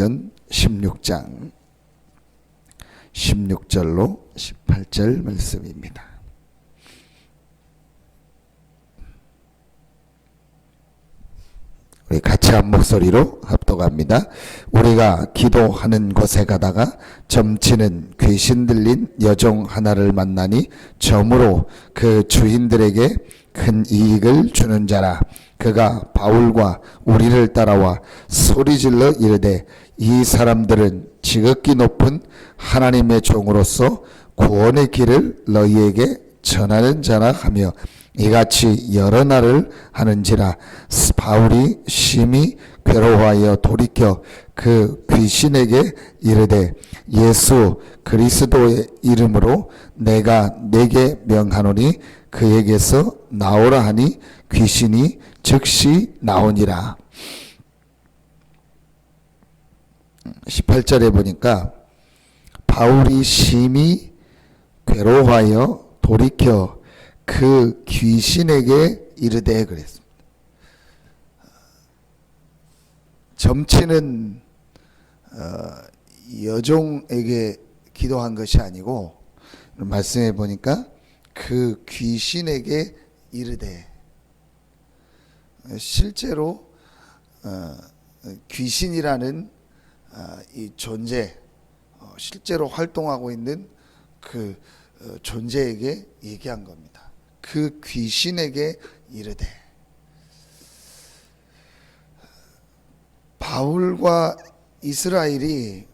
사도행전 16장 16절로 18절 말씀입니다. 우리 같이 한 목소리로 합독합니다. 우리가 기도하는 곳에 가다가 점치는 귀신 들린 여종 하나를 만나니 점으로 그 주인들에게 큰 이익을 주는 자라. 그가 바울과 우리를 따라와 소리질러 이르되 이 사람들은 지극히 높은 하나님의 종으로서 구원의 길을 너희에게 전하는 자라 하며 이같이 여러 날을 하는지라. 바울이 심히 괴로워하여 돌이켜 그 귀신에게 이르되 예수 그리스도의 이름으로 내가 내게 명하노니 그에게서 나오라 하니 귀신이 즉시 나오니라 18절에 보니까 바울이 심히 괴로워하여 돌이켜 그 귀신에게 이르되 그랬습니다. 점치는 어, 여종에게 기도한 것이 아니고 말씀해 보니까 그 귀신에게 이르되 실제로 어, 귀신이라는 어, 이 존재 어, 실제로 활동하고 있는 그 어, 존재에게 얘기한 겁니다. 그 귀신에게 이르되 바울과 이스라엘이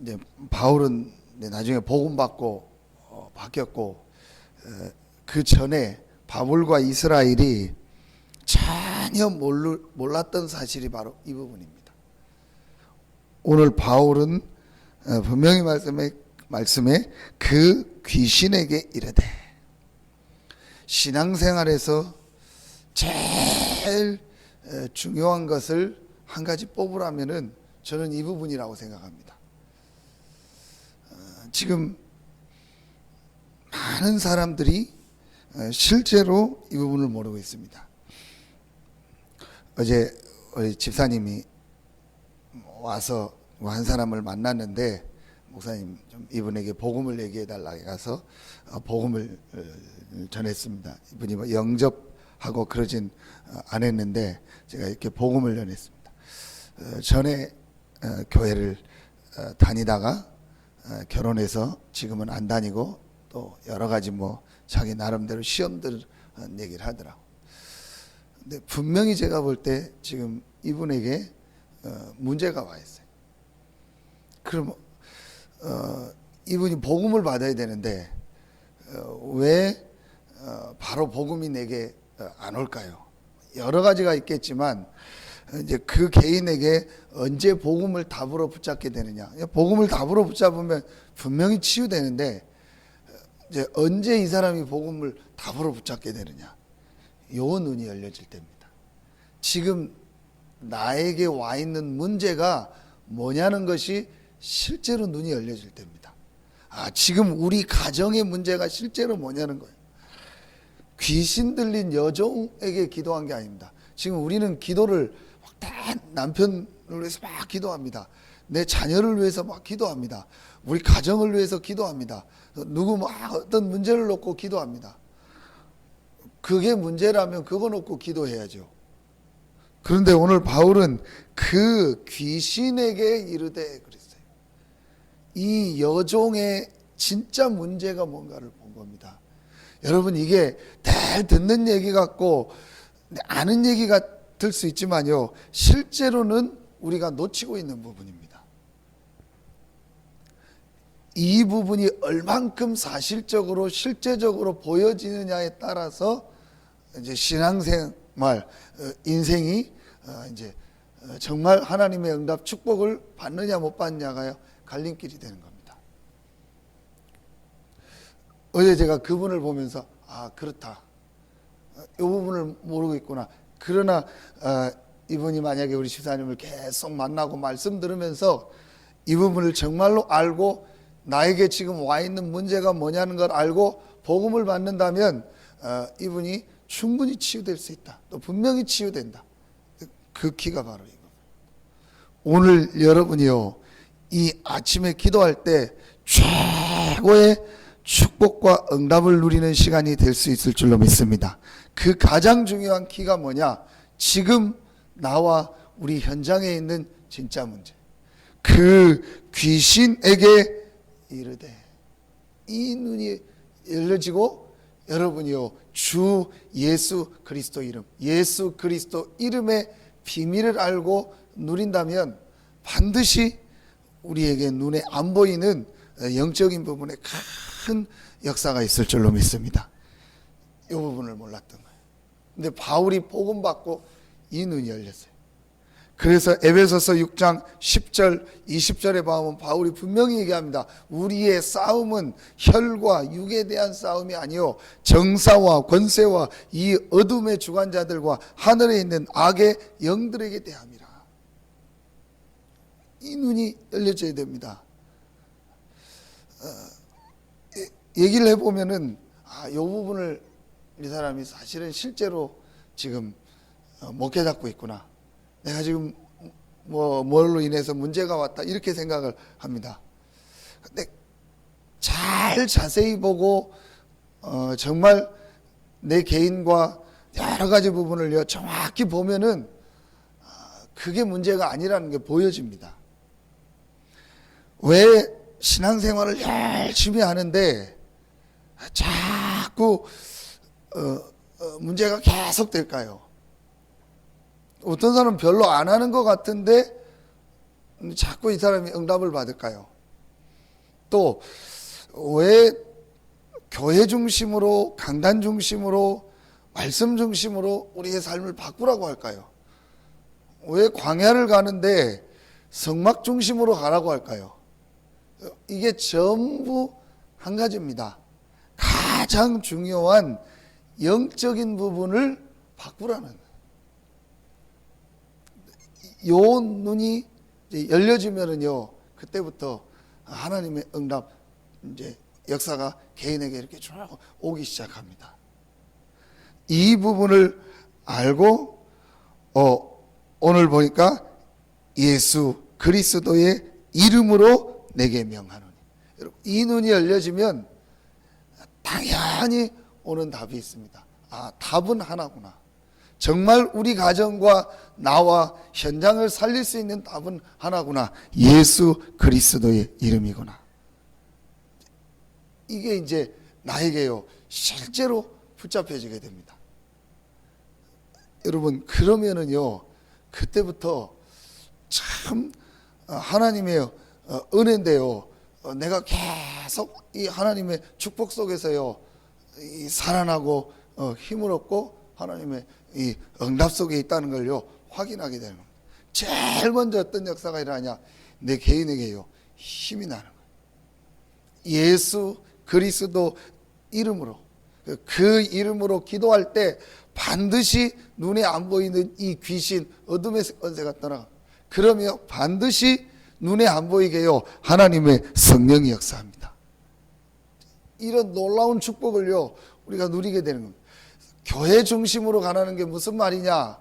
이제 바울은 나중에 복음 받고 어, 바뀌었고 어, 그 전에 바울과 이스라엘이 전혀 몰랐던 사실이 바로 이 부분입니다. 오늘 바울은 어, 분명히 말씀에 말씀에 그 귀신에게 이르되 신앙생활에서 제일 에, 중요한 것을 한 가지 뽑으라면은 저는 이 부분이라고 생각합니다. 어, 지금 많은 사람들이 어, 실제로 이 부분을 모르고 있습니다. 어제 우리 집사님이 와서 한 사람을 만났는데 목사님 좀 이분에게 복음을 얘기해 달라 해서 어, 복음을 어, 전했습니다. 이분이 뭐 영접하고 그러진 어, 안 했는데 제가 이렇게 복음을 전했습니다. 어, 전에 어, 교회를 어, 다니다가 어, 결혼해서 지금은 안 다니고 또 여러 가지 뭐 자기 나름대로 시험들 어, 얘기를 하더라고. 근데 분명히 제가 볼 때 지금 이분에게 어, 문제가 와 있어요. 그럼 어, 이분이 복음을 받아야 되는데 어, 왜 어, 바로 복음이 내게 어, 안 올까요? 여러 가지가 있겠지만 이제 그 개인에게 언제 복음을 답으로 붙잡게 되느냐? 복음을 답으로 붙잡으면 분명히 치유되는데 이제 언제 이 사람이 복음을 답으로 붙잡게 되느냐? 요 눈이 열려질 때입니다. 지금 나에게 와 있는 문제가 뭐냐는 것이 실제로 눈이 열려질 때입니다. 아, 지금 우리 가정의 문제가 실제로 뭐냐는 거예요. 귀신 들린 여종에게 기도한 게 아닙니다. 지금 우리는 기도를 다 남편을 위해서 막 기도합니다. 내 자녀를 위해서 막 기도합니다. 우리 가정을 위해서 기도합니다. 누구 막 어떤 문제를 놓고 기도합니다. 그게 문제라면 그거 놓고 기도해야죠. 그런데 오늘 바울은 그 귀신에게 이르되 그랬어요. 이 여종의 진짜 문제가 뭔가를 본 겁니다. 여러분 이게 잘 듣는 얘기 같고 아는 얘기 같을 수 있지만요. 실제로는 우리가 놓치고 있는 부분입니다. 이 부분이 얼만큼 사실적으로 실제적으로 보여지느냐에 따라서 이제 신앙생활 어, 인생이 어, 이제 어, 정말 하나님의 응답 축복을 받느냐 못 받느냐가 갈림길이 되는 겁니다. 어제 제가 그분을 보면서 아 그렇다. 이 부분을 모르고 있구나. 그러나 어, 이분이 만약에 우리 집사님을 계속 만나고 말씀 들으면서 이 부분을 정말로 알고 나에게 지금 와 있는 문제가 뭐냐는 걸 알고 복음을 받는다면 어, 이분이 충분히 치유될 수 있다. 또 분명히 치유된다. 그 키가 바로 이거. 오늘 여러분이요 이 아침에 기도할 때 최고의 축복과 응답을 누리는 시간이 될 수 있을 줄로 믿습니다. 그 가장 중요한 키가 뭐냐? 지금 나와 우리 현장에 있는 진짜 문제. 그 귀신에게 이르되 이 눈이 열려지고 여러분이요 주 예수 그리스도 이름 예수 그리스도 이름의 비밀을 알고 누린다면 반드시 우리에게 눈에 안 보이는 영적인 부분에 큰 역사가 있을 줄로 믿습니다. 이 부분을 몰랐던 거예요. 근데 바울이 복음 받고 이 눈이 열렸어요. 그래서 에베소서 6장 10절, 20절에 보면 바울이 분명히 얘기합니다. 우리의 싸움은 혈과 육에 대한 싸움이 아니요 정사와 권세와 이 어둠의 주관자들과 하늘에 있는 악의 영들에게 대함이라. 이 눈이 열려져야 됩니다. 어, 얘기를 해보면은 아, 이 부분을 이 사람이 사실은 실제로 지금 어, 못 깨닫고 있구나. 내가 지금 뭐 뭘로 인해서 문제가 왔다 이렇게 생각을 합니다. 근데 잘 자세히 보고 어, 정말 내 개인과 여러 가지 부분을 정확히 보면은 아, 그게 문제가 아니라는 게 보여집니다. 왜 신앙생활을 열심히 하는데 자꾸 어, 어, 문제가 계속 될까요? 어떤 사람은 별로 안 하는 것 같은데 자꾸 이 사람이 응답을 받을까요? 또 왜 교회 중심으로 강단 중심으로 말씀 중심으로 우리의 삶을 바꾸라고 할까요? 왜 광야를 가는데 성막 중심으로 가라고 할까요? 이게 전부 한 가지입니다. 가장 중요한 영적인 부분을 바꾸라는 요 눈이 열려지면은요 그때부터 하나님의 응답 이제 역사가 개인에게 이렇게 쭉 오기 시작합니다. 이 부분을 알고 어 오늘 보니까 예수 그리스도의 이름으로 내게 명하노니 이 눈이 열려지면 당연히 오는 답이 있습니다. 아 답은 하나구나. 정말 우리 가정과 나와 현장을 살릴 수 있는 답은 하나구나. 예수 그리스도의 이름이구나. 이게 이제 나에게요, 실제로 붙잡혀지게 됩니다. 여러분, 그러면은요, 그때부터 참 어, 하나님의 어, 은혜인데요, 어, 내가 계속 이 하나님의 축복 속에서요, 이 살아나고 힘을 얻고 하나님의 이 응답 속에 있다는 걸요 확인하게 되는 겁니다. 제일 먼저 어떤 역사가 일어나냐? 내 개인에게요 힘이 나는 거예요. 예수 그리스도 이름으로 그 이름으로 기도할 때 반드시 눈에 안 보이는 이 귀신 어둠의 권세가 떠나. 그러면 반드시 눈에 안 보이게요 하나님의 성령이 역사합니다. 이런 놀라운 축복을요 우리가 누리게 되는 겁니다. 교회 중심으로 가라는 게 무슨 말이냐?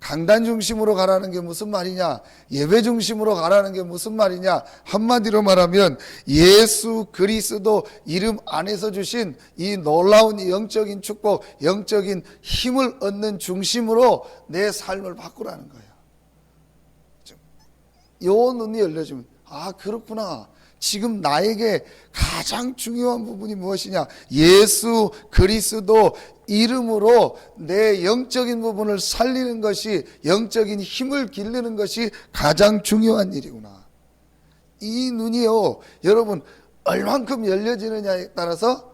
강단 중심으로 가라는 게 무슨 말이냐? 예배 중심으로 가라는 게 무슨 말이냐? 한마디로 말하면 예수 그리스도 이름 안에서 주신 이 놀라운 영적인 축복, 영적인 힘을 얻는 중심으로 내 삶을 바꾸라는 거예요. 요 눈이 열려지면 아 그렇구나. 지금 나에게 가장 중요한 부분이 무엇이냐? 예수 그리스도 이름으로 내 영적인 부분을 살리는 것이 영적인 힘을 기르는 것이 가장 중요한 일이구나. 이 눈이요, 여러분 얼만큼 열려지느냐에 따라서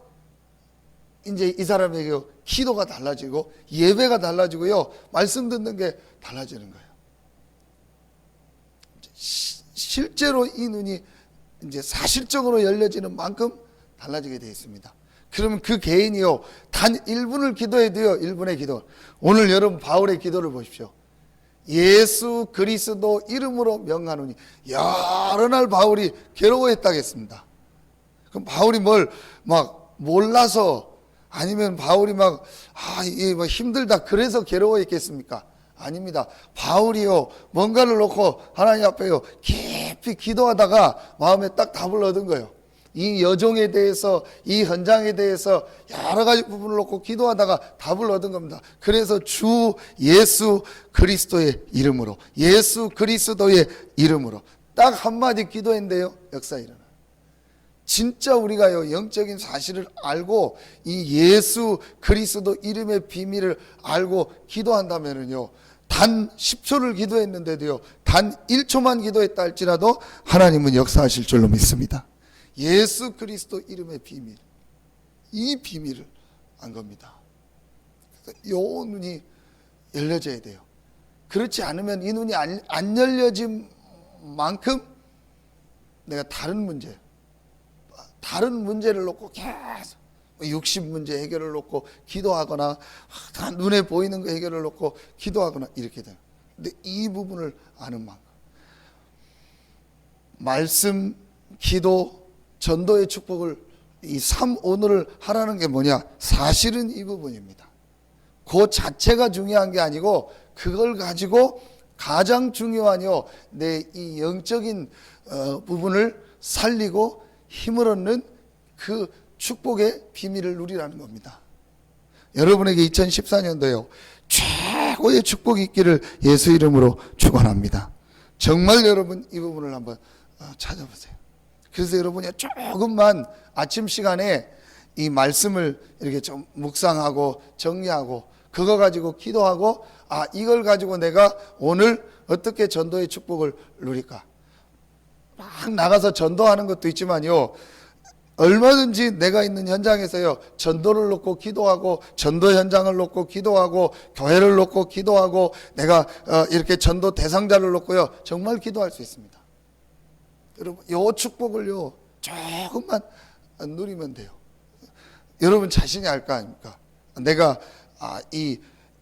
이제 이 사람에게 기도가 달라지고 예배가 달라지고요, 말씀 듣는 게 달라지는 거예요. 실제로 이 눈이 이제 사실적으로 열려지는 만큼 달라지게 되어 있습니다. 그러면 그 개인이요, 단 1분을 기도해도요, 1분의 기도. 오늘 여러분 바울의 기도를 보십시오. 예수 그리스도 이름으로 명하노니, 여러 날 바울이 괴로워했다겠습니다. 그럼 바울이 뭘 막 몰라서 아니면 바울이 막, 아, 이게 뭐 힘들다. 그래서 괴로워했겠습니까? 아닙니다. 바울이요 뭔가를 놓고 하나님 앞에요 깊이 기도하다가 마음에 딱 답을 얻은 거예요. 이 여종에 대해서 이 현장에 대해서 여러 가지 부분을 놓고 기도하다가 답을 얻은 겁니다. 그래서 주 예수 그리스도의 이름으로 예수 그리스도의 이름으로 딱 한마디 기도했는데요. 역사 일어나. 진짜 우리가요 영적인 사실을 알고 이 예수 그리스도 이름의 비밀을 알고 기도한다면은요 단 10초를 기도했는데도요 단 1초만 기도했다 할지라도 하나님은 역사하실 줄로 믿습니다. 예수 그리스도 이름의 비밀 이 비밀을 안 겁니다. 그래서 요 눈이 열려져야 돼요. 그렇지 않으면 이 눈이 안, 안 열려진 만큼 내가 다른 문제 다른 문제를 놓고 계속 60문제 해결을 놓고 기도하거나 다 눈에 보이는 거 해결을 놓고 기도하거나 이렇게 돼요. 근데 이 부분을 아는 만큼 말씀, 기도, 전도의 축복을 이 3오늘을 하라는 게 뭐냐? 사실은 이 부분입니다. 그 자체가 중요한 게 아니고 그걸 가지고 가장 중요한요 내 이 영적인 어, 부분을 살리고 힘을 얻는 그 축복의 비밀을 누리라는 겁니다. 여러분에게 2014년도요 최고의 축복이 있기를 예수 이름으로 축원합니다. 정말 여러분 이 부분을 한번 어, 찾아보세요. 그래서 여러분이 조금만 아침 시간에 이 말씀을 이렇게 좀 묵상하고 정리하고 그거 가지고 기도하고 아 이걸 가지고 내가 오늘 어떻게 전도의 축복을 누릴까 막 나가서 전도하는 것도 있지만요 얼마든지 내가 있는 현장에서요 전도를 놓고 기도하고 전도 현장을 놓고 기도하고 교회를 놓고 기도하고 내가 어, 이렇게 전도 대상자를 놓고요 정말 기도할 수 있습니다. 여러분 요 축복을요 조금만 누리면 돼요. 여러분 자신이 알 거 아닙니까? 내가 아, 이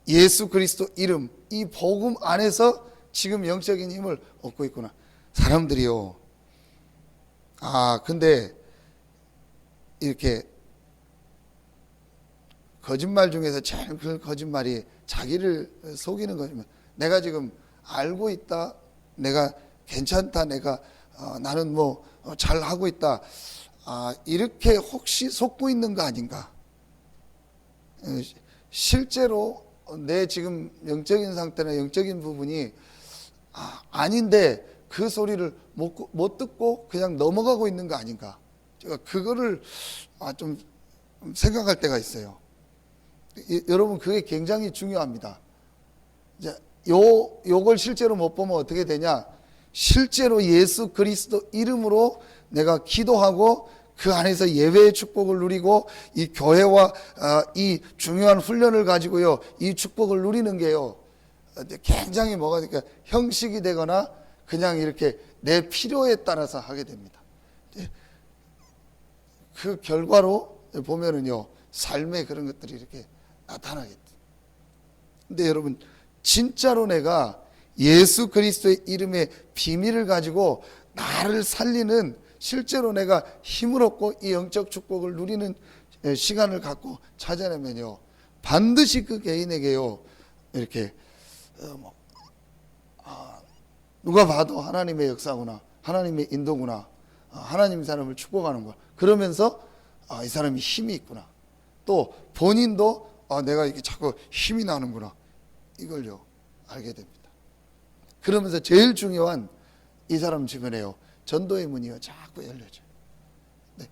예수 그리스도 이름 이 복음 안에서 지금 영적인 힘을 얻고 있구나. 사람들이요. 아 근데 이렇게 거짓말 중에서 제일 큰 거짓말이 자기를 속이는 거지만 내가 지금 알고 있다. 내가 괜찮다. 내가 어, 나는 뭐 잘 하고 있다. 아, 이렇게 혹시 속고 있는 거 아닌가? 어, 실제로 내 지금 영적인 상태나 영적인 부분이 아, 아닌데 그 소리를 못, 못 듣고 그냥 넘어가고 있는 거 아닌가? 제가 그거를 아, 좀 생각할 때가 있어요. 이, 여러분 그게 굉장히 중요합니다. 이제 요 요걸 실제로 못 보면 어떻게 되냐? 실제로 예수 그리스도 이름으로 내가 기도하고 그 안에서 예배의 축복을 누리고 이 교회와 어, 이 중요한 훈련을 가지고요 이 축복을 누리는 게요 어, 굉장히 뭐가 되니까 형식이 되거나 그냥 이렇게 내 필요에 따라서 하게 됩니다. 그 결과로 보면은요 삶의 그런 것들이 이렇게 나타나겠죠. 근데 여러분 진짜로 내가 예수 그리스도의 이름의 비밀을 가지고 나를 살리는 실제로 내가 힘을 얻고 이 영적 축복을 누리는 시간을 갖고 찾아내면요 반드시 그 개인에게요 이렇게 어, 뭐, 아, 누가 봐도 하나님의 역사구나 하나님의 인도구나 아, 하나님 이 사람을 축복하는 거야 그러면서 아, 이 사람이 힘이 있구나 또 본인도 아, 내가 이게 자꾸 힘이 나는구나 이걸요 알게 됩니다. 그러면서 제일 중요한 이 사람 주변에요. 전도의 문이요. 자꾸 열려져요. 네.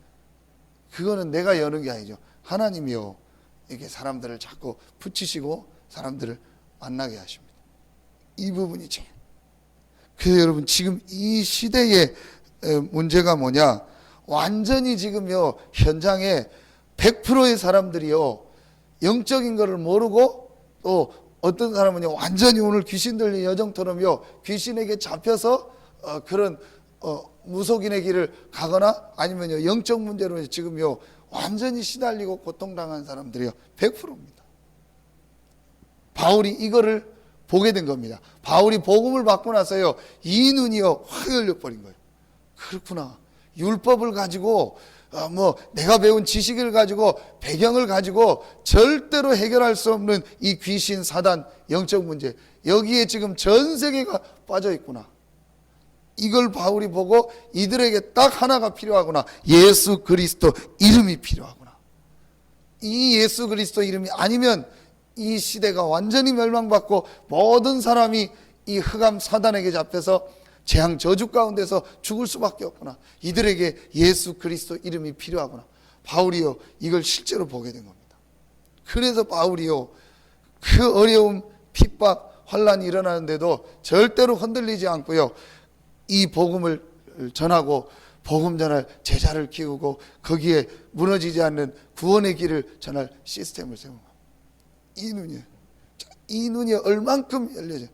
그거는 내가 여는 게 아니죠. 하나님이요. 이게 사람들을 자꾸 붙이시고 사람들을 만나게 하십니다. 이 부분이 제일. 그래서 여러분 지금 이 시대의 문제가 뭐냐? 완전히 지금요. 현장에 100%의 사람들이요. 영적인 것을 모르고 또 어떤 사람은 완전히 오늘 귀신 들린 여정처럼요 귀신에게 잡혀서 어, 그런 어, 무속인의 길을 가거나 아니면요 영적 문제로 지금요 완전히 시달리고 고통당한 사람들이요 100%입니다. 바울이 이거를 보게 된 겁니다. 바울이 복음을 받고 나서요 이 눈이요 확 열려 버린 거예요. 그렇구나 율법을 가지고 어, 뭐 내가 배운 지식을 가지고 배경을 가지고 절대로 해결할 수 없는 이 귀신 사단 영적 문제 여기에 지금 전 세계가 빠져 있구나. 이걸 바울이 보고 이들에게 딱 하나가 필요하구나. 예수 그리스도 이름이 필요하구나. 이 예수 그리스도 이름이 아니면 이 시대가 완전히 멸망받고 모든 사람이 이 흑암 사단에게 잡혀서 재앙 저주 가운데서 죽을 수밖에 없구나. 이들에게 예수 그리스도 이름이 필요하구나. 바울이요 이걸 실제로 보게 된 겁니다. 그래서 바울이요 그 어려움 핍박 환란이 일어나는데도 절대로 흔들리지 않고요. 이 복음을 전하고 복음 전할 제자를 키우고 거기에 무너지지 않는 구원의 길을 전할 시스템을 세운 겁니다. 이 눈이 이 눈이 얼만큼 열려져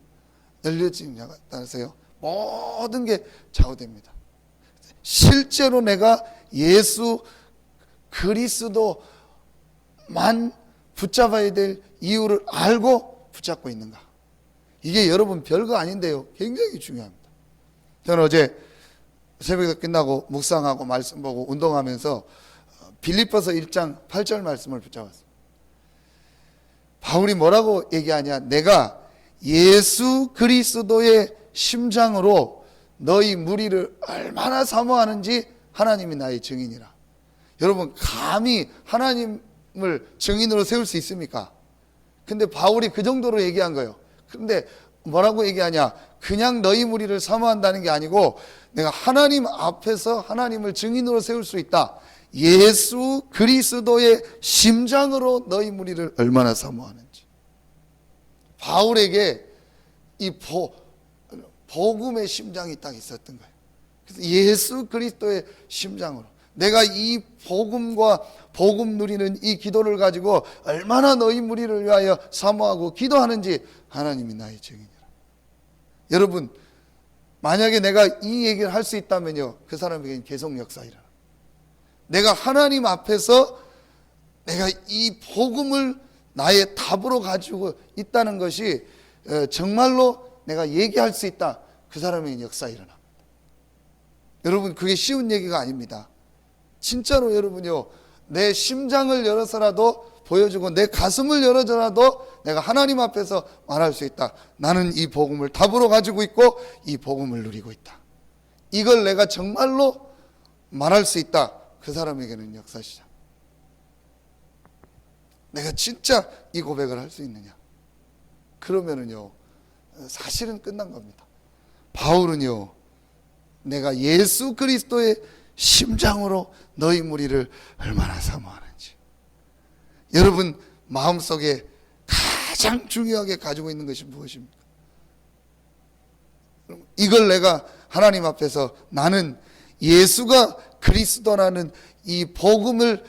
열려지냐 따라서요 모든 게 좌우됩니다. 실제로 내가 예수 그리스도만 붙잡아야 될 이유를 알고 붙잡고 있는가? 이게 여러분 별거 아닌데요. 굉장히 중요합니다. 저는 어제 새벽에 끝나고 묵상하고 말씀 보고 운동하면서 빌립보서 1장 8절 말씀을 붙잡았습니다. 바울이 뭐라고 얘기하냐? 내가 예수 그리스도의 심장으로 너희 무리를 얼마나 사모하는지 하나님이 나의 증인이라. 여러분 감히 하나님을 증인으로 세울 수 있습니까? 근데 바울이 그 정도로 얘기한 거예요. 근데 뭐라고 얘기하냐? 그냥 너희 무리를 사모한다는 게 아니고 내가 하나님 앞에서 하나님을 증인으로 세울 수 있다. 예수 그리스도의 심장으로 너희 무리를 얼마나 사모하는지. 바울에게 이 보, 복음의 심장이 딱 있었던 거예요. 그래서 예수 그리스도의 심장으로 내가 이 복음과 복음 누리는 이 기도를 가지고 얼마나 너희 무리를 위하여 사모하고 기도하는지 하나님이 나의 증인이라. 여러분 만약에 내가 이 얘기를 할 수 있다면요 그 사람에게는 계속 역사 일어나. 내가 하나님 앞에서 내가 이 복음을 나의 답으로 가지고 있다는 것이 어, 정말로 내가 얘기할 수 있다. 그 사람에게 역사 일어나. 여러분 그게 쉬운 얘기가 아닙니다. 진짜로 여러분요 내 심장을 열어서라도 보여주고 내 가슴을 열어줘라도 내가 하나님 앞에서 말할 수 있다. 나는 이 복음을 답으로 가지고 있고 이 복음을 누리고 있다. 이걸 내가 정말로 말할 수 있다. 그 사람에게는 역사 시작. 내가 진짜 이 고백을 할 수 있느냐? 그러면은요, 사실은 끝난 겁니다. 바울은요, 내가 예수 그리스도의 심장으로 너희 무리를 얼마나 사모하는지. 여러분, 마음속에 가장 중요하게 가지고 있는 것이 무엇입니까? 이걸 내가 하나님 앞에서 나는 예수가 그리스도라는 이 복음을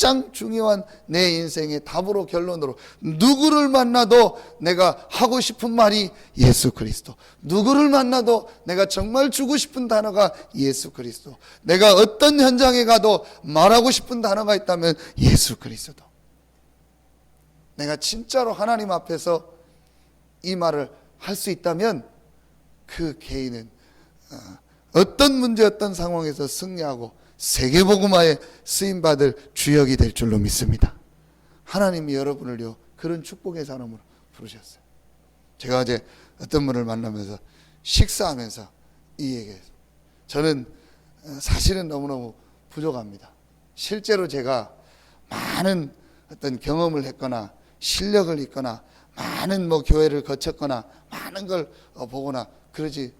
가장 중요한 내 인생의 답으로 결론으로 누구를 만나도 내가 하고 싶은 말이 예수 그리스도. 누구를 만나도 내가 정말 주고 싶은 단어가 예수 그리스도. 내가 어떤 현장에 가도 말하고 싶은 단어가 있다면 예수 그리스도. 내가 진짜로 하나님 앞에서 이 말을 할 수 있다면 그 개인은 어, 어떤 문제 어떤 상황에서 승리하고 세계복음화에 쓰임받을 주역이 될 줄로 믿습니다. 하나님이 여러분을요 그런 축복의 사람으로 부르셨어요. 제가 어제 어떤 분을 만나면서 식사하면서 이 얘기했어요. 저는 어, 사실은 너무너무 부족합니다. 실제로 제가 많은 어떤 경험을 했거나 실력을 있거나 많은 뭐 교회를 거쳤거나 많은 걸 어, 보거나 그러지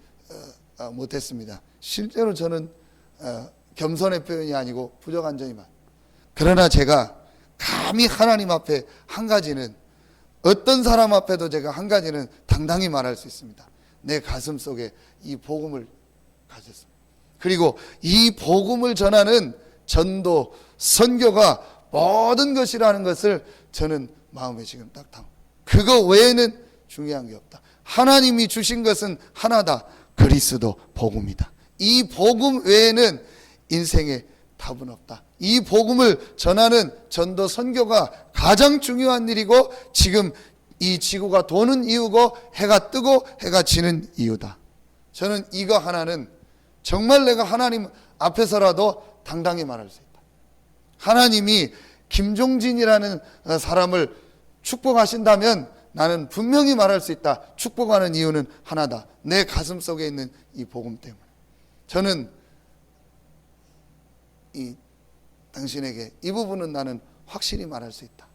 어, 어, 못했습니다. 실제로 저는 어, 겸손의 표현이 아니고 부족한 점이 많. 그러나 제가 감히 하나님 앞에 한 가지는 어떤 사람 앞에도 제가 한 가지는 당당히 말할 수 있습니다. 내 가슴 속에 이 복음을 가졌습니다. 그리고 이 복음을 전하는 전도, 선교가 모든 것이라는 것을 저는 마음에 지금 딱 담. 그거 외에는 중요한 게 없다. 하나님이 주신 것은 하나다. 그리스도 복음이다. 이 복음 외에는 인생에 답은 없다. 이 복음을 전하는 전도 선교가 가장 중요한 일이고 지금 이 지구가 도는 이유고 해가 뜨고 해가 지는 이유다. 저는 이거 하나는 정말 내가 하나님 앞에서라도 당당히 말할 수 있다. 하나님이 김종진이라는 어, 사람을 축복하신다면 나는 분명히 말할 수 있다. 축복하는 이유는 하나다. 내 가슴 속에 있는 이 복음 때문에. 저는 이 당신에게 이 부분은 나는 확실히 말할 수 있다.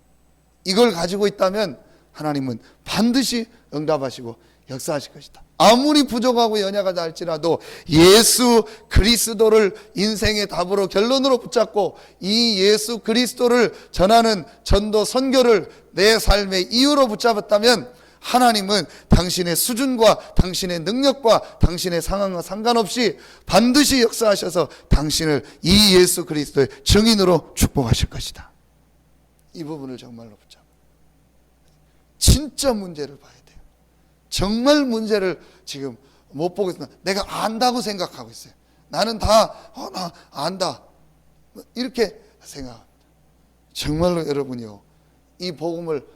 이걸 가지고 있다면 하나님은 반드시 응답하시고 역사하실 것이다. 아무리 부족하고 연약하다 할지라도 예수 그리스도를 인생의 답으로 결론으로 붙잡고 이 예수 그리스도를 전하는 전도 선교를 내 삶의 이유로 붙잡았다면 하나님은 당신의 수준과 당신의 능력과 당신의 상황과 상관없이 반드시 역사하셔서 당신을 이 예수 그리스도의 증인으로 축복하실 것이다. 이 부분을 정말로 붙잡아. 진짜 문제를 봐야 돼요. 정말 문제를 지금 못 있으나 내가 안다고 생각하고 있어요. 나는 다, 어, 나 안다. 이렇게 생각합니다. 정말로 여러분이요. 이 복음을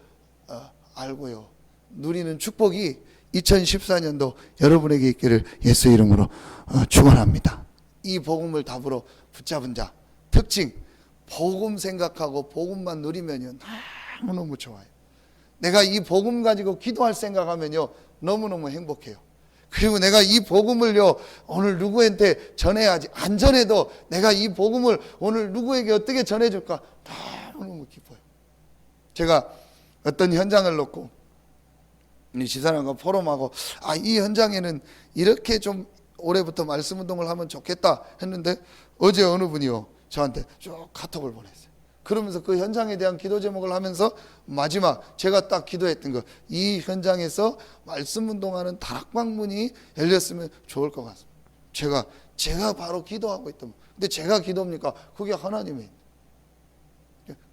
어, 알고요. 누리는 축복이 2014년도 여러분에게 있기를 예수 이름으로 어, 축원합니다. 이 복음을 답으로 붙잡은 자 특징 복음 생각하고 복음만 누리면요 너무너무 좋아요. 내가 이 복음 가지고 기도할 생각하면요 너무너무 행복해요. 그리고 내가 이 복음을요 오늘 누구한테 전해야지 안 전해도 내가 이 복음을 오늘 누구에게 어떻게 전해줄까 너무너무 기뻐요. 제가 어떤 현장을 놓고 이 지사람과 포럼하고 아 이 현장에는 이렇게 좀 올해부터 말씀 운동을 하면 좋겠다 했는데 어제 어느 분이요 저한테 쭉 카톡을 보냈어요. 그러면서 그 현장에 대한 기도 제목을 하면서 마지막 제가 딱 기도했던 거 이 현장에서 말씀 운동하는 다락방 문이 열렸으면 좋을 것 같습니다. 제가 제가 바로 기도하고 있던 근데 제가 기도입니까? 그게 하나님의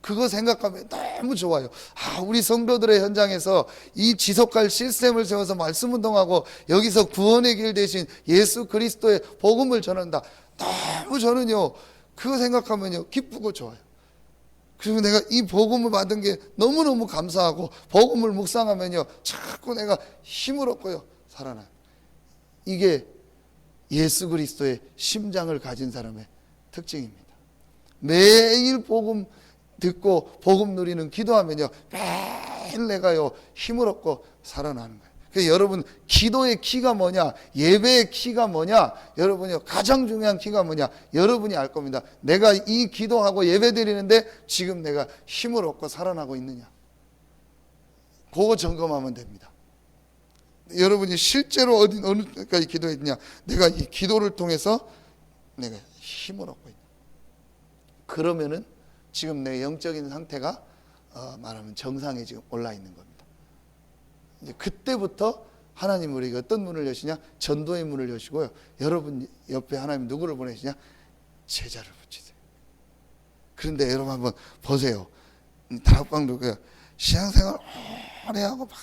그거 생각하면 너무 좋아요. 아, 우리 성도들의 현장에서 이 지속할 시스템을 세워서 말씀 운동하고 여기서 구원의 길 대신 예수 그리스도의 복음을 전한다. 너무 저는요, 그거 생각하면요, 기쁘고 좋아요. 그리고 내가 이 복음을 받은 게 너무너무 감사하고 복음을 묵상하면요, 자꾸 내가 힘을 얻고요, 살아나요. 이게 예수 그리스도의 심장을 가진 사람의 특징입니다. 매일 복음 듣고 복음 누리는 기도하면요 매일 내가요 힘을 얻고 살아나는 거예요. 그래서 여러분 기도의 키가 뭐냐, 예배의 키가 뭐냐, 여러분요 가장 중요한 키가 뭐냐, 여러분이 알 겁니다. 내가 이 기도하고 예배 드리는데 지금 내가 힘을 얻고 살아나고 있느냐, 그거 점검하면 됩니다. 여러분이 실제로 어디 어느까지 기도했냐, 내가 이 기도를 통해서 내가 힘을 얻고 있다. 그러면은 지금 내 영적인 상태가 어, 말하면 정상에 지금 올라 있는 겁니다. 이제 그때부터 하나님 우리가 어떤 문을 여시냐? 전도의 문을 여시고요. 여러분 옆에 하나님 누구를 보내시냐? 제자를 붙이세요. 그런데 여러분 한번 보세요. 음, 다락방도 그 신앙생활 오래 하고 막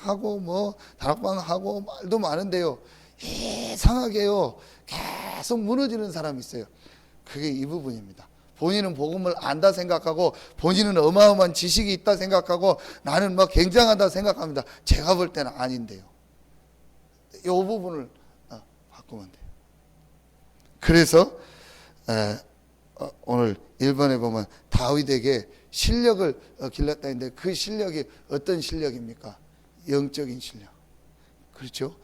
하고 뭐 다락방 하고 말도 많은데요. 이상하게요. 계속 무너지는 사람이 있어요. 그게 이 부분입니다. 본인은 복음을 안다 생각하고 본인은 어마어마한 지식이 있다 생각하고 나는 뭐 굉장하다 생각합니다. 제가 볼 때는 아닌데요. 이 부분을 어, 바꾸면 돼요. 그래서 에, 어, 오늘 1번에 보면 다윗에게 실력을 어, 길렀다 했는데 그 실력이 어떤 실력입니까? 영적인 실력. 그렇죠?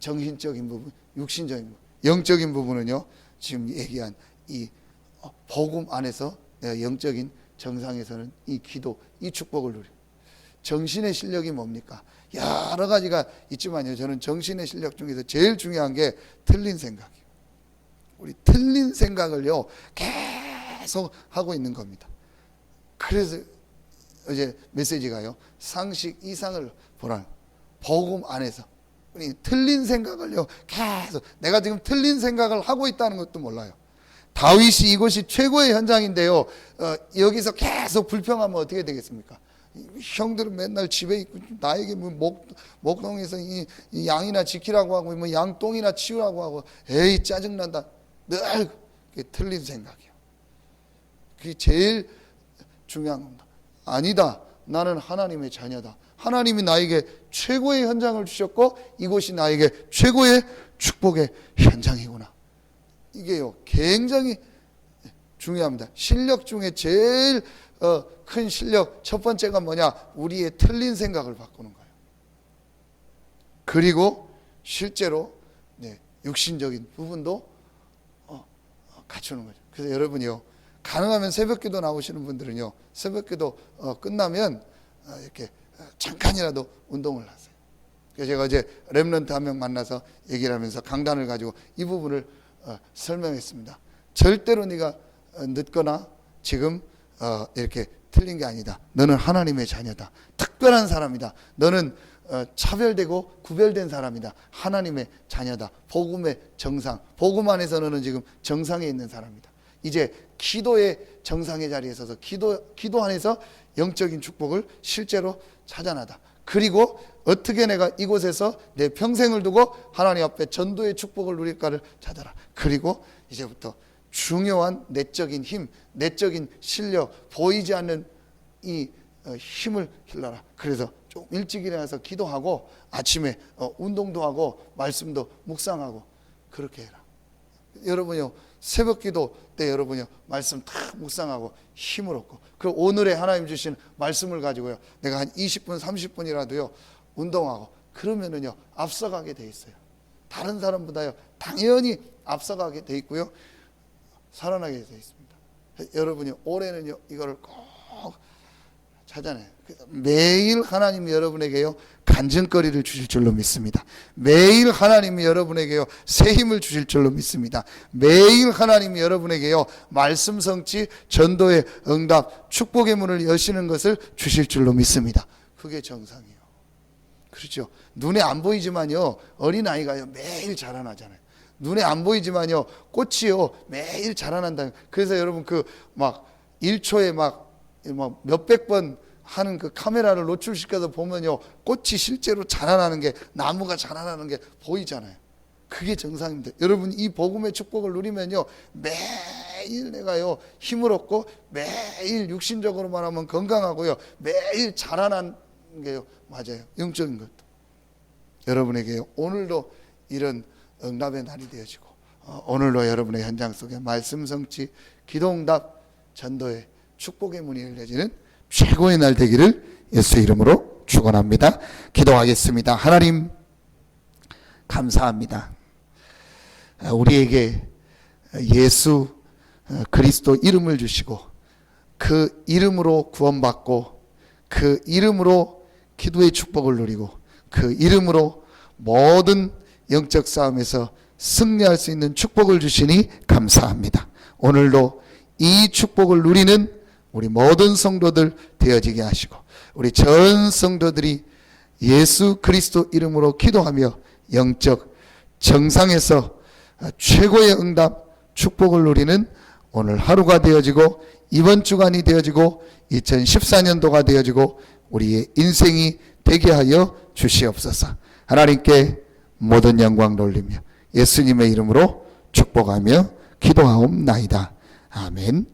정신적인 부분, 육신적인 부분. 영적인 부분은요. 지금 얘기한 이 어, 복음 안에서 내가 영적인 정상에서는 이 기도, 이 축복을 누리. 정신의 실력이 뭡니까? 여러 가지가 있지만요. 저는 정신의 실력 중에서 제일 중요한 게 틀린 생각이에요. 우리 틀린 생각을요, 계속 하고 있는 겁니다. 그래서 어제 메시지가요, 상식 이상을 보라. 복음 안에서. 우리 틀린 생각을요, 계속. 내가 지금 틀린 생각을 하고 있다는 것도 몰라요. 다윗이 이것이 최고의 현장인데요. 어, 여기서 계속 불평하면 어떻게 되겠습니까? 형들은 맨날 집에 있고 나에게 뭐 목, 목동에서 이, 이 양이나 지키라고 하고 뭐 양똥이나 치우라고 하고 에이 짜증난다. 늘 그게 틀린 생각이에요. 그게 제일 중요한 겁니다. 아니다. 나는 하나님의 자녀다. 하나님이 나에게 최고의 현장을 주셨고 이곳이 나에게 최고의 축복의 현장이구나. 이게요 굉장히 중요합니다. 실력 중에 제일 어, 큰 실력 첫 번째가 뭐냐? 우리의 틀린 생각을 바꾸는 거예요. 그리고 실제로 네, 육신적인 부분도 어, 어, 갖추는 거죠. 그래서 여러분이요 가능하면 새벽기도 나오시는 분들은요 새벽기도 어, 끝나면 어, 이렇게 어, 잠깐이라도 운동을 하세요. 그래서 제가 어제 랩런트 한 명 만나서 얘기를 하면서 강단을 가지고 이 부분을 어, 설명했습니다. 절대로 네가 어, 늦거나 지금 어, 이렇게 틀린 게 아니다. 너는 하나님의 자녀다. 특별한 사람이다. 너는 어, 차별되고 구별된 사람이다. 하나님의 자녀다. 복음의 정상. 복음 안에서 너는 지금 정상에 있는 사람이다. 이제 기도의 정상의 자리에 서서 기도 기도 안에서 영적인 축복을 실제로 찾아나다. 그리고 어떻게 내가 이곳에서 내 평생을 두고 하나님 앞에 전도의 축복을 누릴까를 찾아라. 그리고 이제부터 중요한 내적인 힘, 내적인 실력, 보이지 않는 이 어, 힘을 길러라. 그래서 좀 일찍 일어나서 기도하고 아침에 어, 운동도 하고 말씀도 묵상하고 그렇게 해라. 여러분요 새벽 기도 때 여러분요 말씀 다 묵상하고 힘을 얻고 그 오늘의 하나님 주신 말씀을 가지고요. 내가 한 20분 30분이라도요 운동하고 그러면은요 앞서가게 돼 있어요. 다른 사람보다요 당연히 앞서가게 돼 있고요. 살아나게 돼 있습니다. 여러분이 올해는요 이거를 꼭 찾아내요 그래서 매일 하나님이 여러분에게요 간증거리를 주실 줄로 믿습니다. 매일 하나님이 여러분에게요 새 힘을 주실 줄로 믿습니다. 매일 하나님이 여러분에게요 말씀 성취 전도의 응답 축복의 문을 여시는 것을 주실 줄로 믿습니다. 그게 정상이에요. 그렇죠. 눈에 안 보이지만요 어린 아이가요 매일 자라나잖아요. 눈에 안 보이지만요 꽃이요 매일 자라난다. 그래서 여러분 그 막 1초에 막 막 몇백 번 하는 그 카메라를 노출시켜서 보면요 꽃이 실제로 자라나는 게 나무가 자라나는 게 보이잖아요. 그게 정상입니다. 여러분 이 복음의 축복을 누리면요 매일 내가요 힘을 얻고 매일 육신적으로만 하면 건강하고요 매일 자라난 게요 맞아요 영적인 것도 여러분에게 오늘도 이런 응답의 날이 되어지고 어, 오늘도 여러분의 현장 속에 말씀 성취 기도응답 전도의 축복의 문이 열려지는 최고의 날 되기를 예수 이름으로 축원합니다. 기도하겠습니다. 하나님 감사합니다. 아, 우리에게 예수 어, 그리스도 이름을 주시고 그 이름으로 구원받고 그 이름으로 기도의 축복을 누리고 그 이름으로 모든 영적 싸움에서 승리할 수 있는 축복을 주시니 감사합니다. 오늘도 이 축복을 누리는 우리 모든 성도들 되어지게 하시고 우리 전 성도들이 예수 그리스도 이름으로 기도하며 영적 정상에서 최고의 응답 축복을 누리는 오늘 하루가 되어지고 이번 주간이 되어지고 2014년도가 되어지고 우리의 인생이 되게 하여 주시옵소서. 하나님께 모든 영광 돌리며 예수님의 이름으로 축복하며 기도하옵나이다. 아멘.